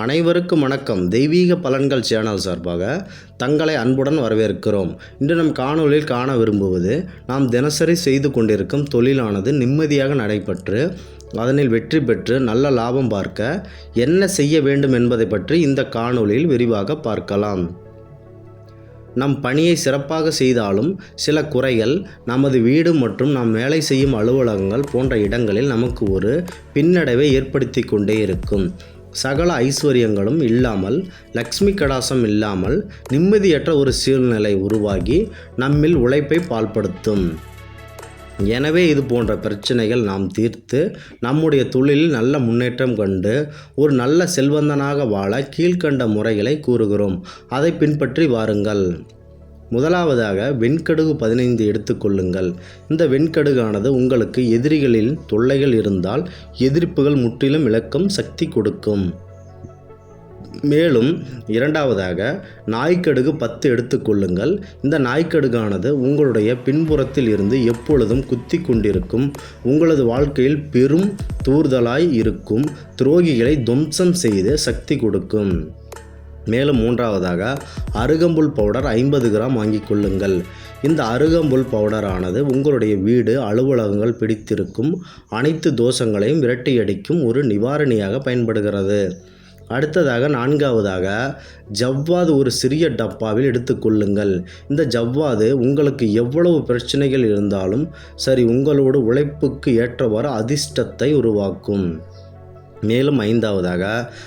அனைவருக்கும் வணக்கம். தெய்வீக பலன்கள் சேனல் சார்பாக தங்களை அன்புடன் வரவேற்கிறோம். இன்று நம் காணொளியில் காண விரும்புவது நாம் தினசரி செய்து கொண்டிருக்கும் தொழிலானது நிம்மதியாக நடைபெற்று அதனில் வெற்றி பெற்று நல்ல லாபம் பார்க்க என்ன செய்ய வேண்டும் என்பதை பற்றி இந்த காணொலியில் விரிவாக பார்க்கலாம். நம் பணியை சிறப்பாக செய்தாலும் சில குறைகள் நமது வீடு மற்றும் நாம் வேலை செய்யும் அலுவலகங்கள் போன்ற இடங்களில் நமக்கு ஒரு பின்னடைவை ஏற்படுத்தி கொண்டே இருக்கும். சகல ஐஸ்வர்யங்களும் இல்லாமல் லக்ஷ்மி கடாசம் இல்லாமல் நிம்மதியற்ற ஒரு சூழ்நிலை உருவாகி நம்மில் உழைப்பை பால்படுத்தும். எனவே இது போன்ற பிரச்சனைகள் நாம் தீர்த்து நம்முடைய தொழிலில் நல்ல முன்னேற்றம் கண்டு ஒரு நல்ல செல்வந்தனாக வாழ கீழ்க்கண்ட முறைகளை கூறுகிறோம். அதை பின்பற்றி வாருங்கள். முதலாவதாக வெண்கடுகு பதினைந்து எடுத்துக்கொள்ளுங்கள் இந்த வெண்கடுகானது உங்களுக்கு எதிரிகளில் தொல்லைகள் இருந்தால் எதிர்ப்புகள் முற்றிலும் இழக்கும் சக்தி கொடுக்கும். மேலும் இரண்டாவதாக நாய்க்கடுகு பத்து எடுத்துக்கொள்ளுங்கள் இந்த நாய்க்கடுகானது உங்களுடைய பின்புறத்தில் இருந்து எப்பொழுதும் குத்தி கொண்டிருக்கும். உங்களது வாழ்க்கையில் பெரும் தூர்தலாய் இருக்கும். துரோகிகளை துவம்சம் செய்து சக்தி கொடுக்கும். மேலும் மூன்றாவதாக அருகம்புல் பவுடர் ஐம்பது கிராம் வாங்கிக் கொள்ளுங்கள். இந்த அருகம்புல் பவுடரானது உங்களுடைய வீடு அலுவலகங்கள் பிடித்திருக்கும் அனைத்து தோஷங்களையும் விரட்டியடிக்கும் ஒரு நிவாரணியாக பயன்படுகிறது. அடுத்ததாக நான்காவதாக ஜவ்வாது ஒரு சிறிய டப்பாவில் எடுத்துக்கொள்ளுங்கள் இந்த ஜவ்வாது உங்களுக்கு எவ்வளவு பிரச்சனைகள் இருந்தாலும் சரி உங்களோட உழைப்புக்கு ஏற்றவாறு அதிர்ஷ்டத்தை உருவாக்கும். மேலும் ஐந்தாவதாக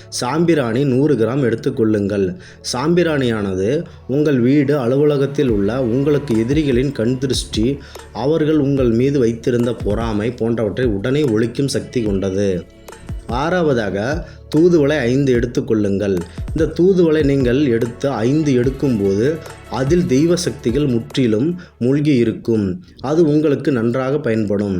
சாம்பிராணி நூறு கிராம் எடுத்துக்கொள்ளுங்கள் சாம்பிராணியானது உங்கள் வீடு அலுவலகத்தில் உள்ள உங்களுக்கு எதிரிகளின் கண் திருஷ்டி அவர்கள் உங்கள் மீது வைத்திருந்த பொறாமை போன்றவற்றை உடனே ஒழிக்கும் சக்தி கொண்டது. ஆறாவதாக தூதுவளை ஐந்து எடுத்துக்கொள்ளுங்கள் இந்த தூதுவளை நீங்கள் எடுத்து ஐந்து எடுக்கும்போது அதில் தெய்வ சக்திகள் முற்றிலும் மூழ்கி இருக்கும் அது உங்களுக்கு நன்றாக பயன்படும்.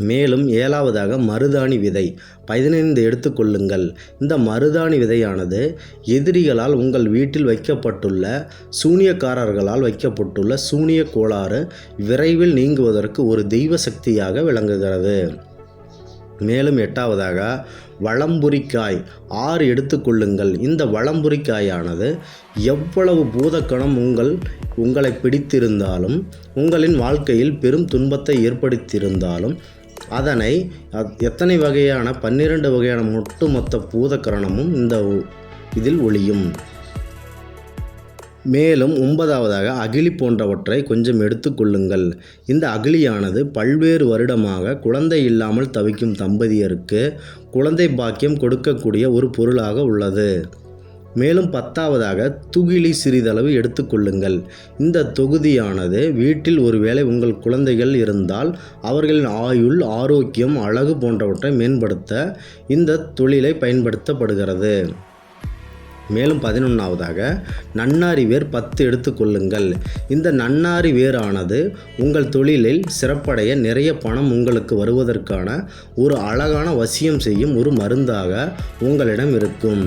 மேலும் ஏழாவதாக மருதாணி விதை. பதினைந்து எடுத்துக்கொள்ளுங்கள் இந்த மருதாணி விதையானது எதிரிகளால் உங்கள் வீட்டில் வைக்கப்பட்டுள்ள சூனியக்காரர்களால் வைக்கப்பட்டுள்ள சூனிய கோளாறு விரைவில் நீங்குவதற்கு ஒரு தெய்வ சக்தியாக விளங்குகிறது. மேலும் எட்டாவதாக வளம்புரிக்காய். ஆறு எடுத்துக்கொள்ளுங்கள் இந்த வளம்புரிக்காயானது எவ்வளவு பூதக்கணம் உங்கள் உங்களை பிடித்திருந்தாலும் உங்களின் வாழ்க்கையில் பெரும் துன்பத்தை ஏற்படுத்தியிருந்தாலும் அதனை அத்- எத்தனை வகையான பன்னிரண்டு வகையான ஒட்டுமொத்த பூதக்கரணமும் இந்த இதில் ஒளியும். மேலும் ஒன்பதாவதாக அகிலி போன்றவற்றை கொஞ்சம் எடுத்துக்கொள்ளுங்கள் இந்த அகிலியானது பல்வேறு வருடமாக குழந்தை இல்லாமல் தவிக்கும் தம்பதியருக்கு குழந்தை பாக்கியம் கொடுக்கக்கூடிய ஒரு பொருளாக உள்ளது. மேலும் பத்தாவதாக துகிலி சிறிதளவு எடுத்துக்கொள்ளுங்கள் இந்த தொகுதியானது வீட்டில் ஒருவேளை உங்கள் குழந்தைகள் இருந்தால் அவர்களின் ஆயுள் ஆரோக்கியம் அழகு போன்றவற்றை மேம்படுத்த இந்த தொழிலை பயன்படுத்தப்படுகிறது. மேலும் பதினொன்றாவதாக நன்னாரி வேர் பத்து எடுத்துக்கொள்ளுங்கள் இந்த நன்னாரி வேரானது உங்கள் தொழிலில் சிறப்படைய நிறைய பணம் உங்களுக்கு வருவதற்கான ஒரு அழகான வசியம் செய்யும் ஒரு மருந்தாக உங்களிடம் இருக்கும்.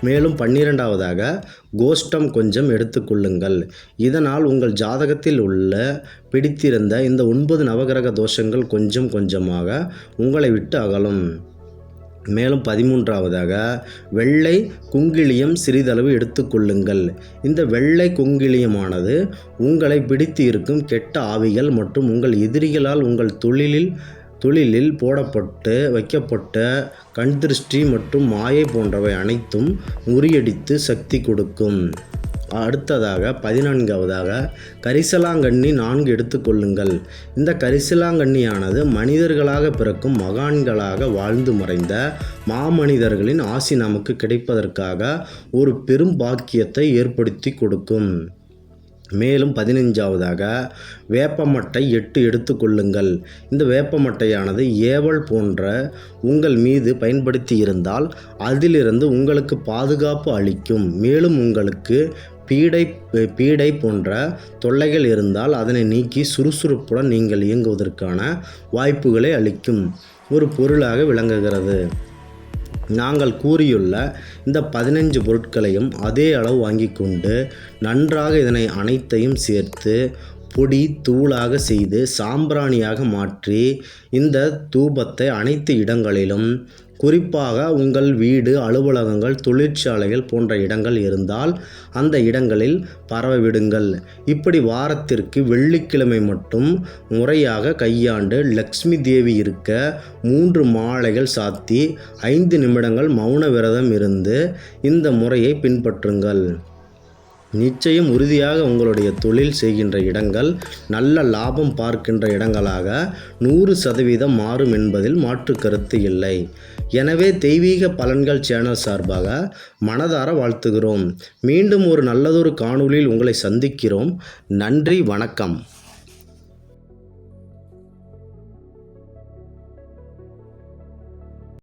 மேலும் பன்னிரெண்டாவதாக கோஷ்டம் கொஞ்சம் எடுத்துக்கொள்ளுங்கள் இதனால் உங்கள் ஜாதகத்தில் உள்ள பிடித்திருந்த இந்த ஒன்பது நவகிரக தோஷங்கள் கொஞ்சம் கொஞ்சமாக உங்களை விட்டு அகலும். மேலும் பதிமூன்றாவதாக வெள்ளை குங்கிலியம் சிறிதளவு எடுத்துக்கொள்ளுங்கள் இந்த வெள்ளை குங்கிலியமானது உங்களை பிடித்து இருக்கும் கெட்ட ஆவிகள் மற்றும் உங்கள் எதிரிகளால் உங்கள் தொழிலில் தொழிலில் போடப்பட்டு வைக்கப்பட்ட கண் திருஷ்டி மற்றும் மாயை போன்றவை அனைத்தும் முறியடித்து சக்தி கொடுக்கும். அடுத்ததாக பதினான்காவதாக கரிசலாங்கண்ணி நான்கு எடுத்துக்கொள்ளுங்கள் இந்த கரிசலாங்கண்ணியானது மனிதர்களாக பிறக்கும் மகான்களாக வாழ்ந்து மறைந்த மாமனிதர்களின் ஆசி நமக்கு கிடைப்பதற்காக ஒரு பெரும் பாக்கியத்தை ஏற்படுத்தி கொடுக்கும். மேலும் பதினைஞ்சாவதாக வேப்பமட்டை எட்டு எடுத்துக்கொள்ளுங்கள் இந்த வேப்பமட்டையானது ஏவல் போன்ற உங்கள் மீது பயன்படுத்தி இருந்தால் அதிலிருந்து உங்களுக்கு பாதுகாப்பு அளிக்கும். மேலும் உங்களுக்கு பீடை பீடை போன்ற தொல்லைகள் இருந்தால் அதனை நீக்கி சுறுசுறுப்புடன் நீங்கள் இயங்குவதற்கான வாய்ப்புகளை அளிக்கும். ஒரு பொருளாக விளங்குகிறது. நாங்கள் கூறியுள்ள இந்த பதினஞ்சு பொருட்களையும் அதே அளவு வாங்கிக் கொண்டு நன்றாக இதனை அனைத்தையும் சேர்த்து பொடி தூளாக செய்து சாம்பிராணியாக மாற்றி இந்த தூபத்தை அனைத்து இடங்களிலும் குறிப்பாக உங்கள் வீடு அலுவலகங்கள் தொழிற்சாலைகள் போன்ற இடங்கள் இருந்தால் அந்த இடங்களில் பரவ விடுங்கள் இப்படி வாரத்திற்கு வெள்ளிக்கிழமை மட்டும் முறையாக கையாண்டு லக்ஷ்மி தேவி இருக்க மூன்று மாலைகள் சாத்தி ஐந்து நிமிடங்கள் மௌன விரதம் இருந்து இந்த முறையை பின்பற்றுங்கள். நிச்சயம் உறுதியாக உங்களுடைய தொழில் செய்கின்ற இடங்கள் நல்ல லாபம் பார்க்கின்ற இடங்களாக நூறு சதவீதம் மாறும் என்பதில் மாற்று கருத்து இல்லை. எனவே தெய்வீக பலன்கள் சேனல் சார்பாக மனதார வாழ்த்துகிறோம். மீண்டும் ஒரு நல்லதொரு காணொலியில் உங்களை சந்திக்கிறோம். நன்றி வணக்கம்.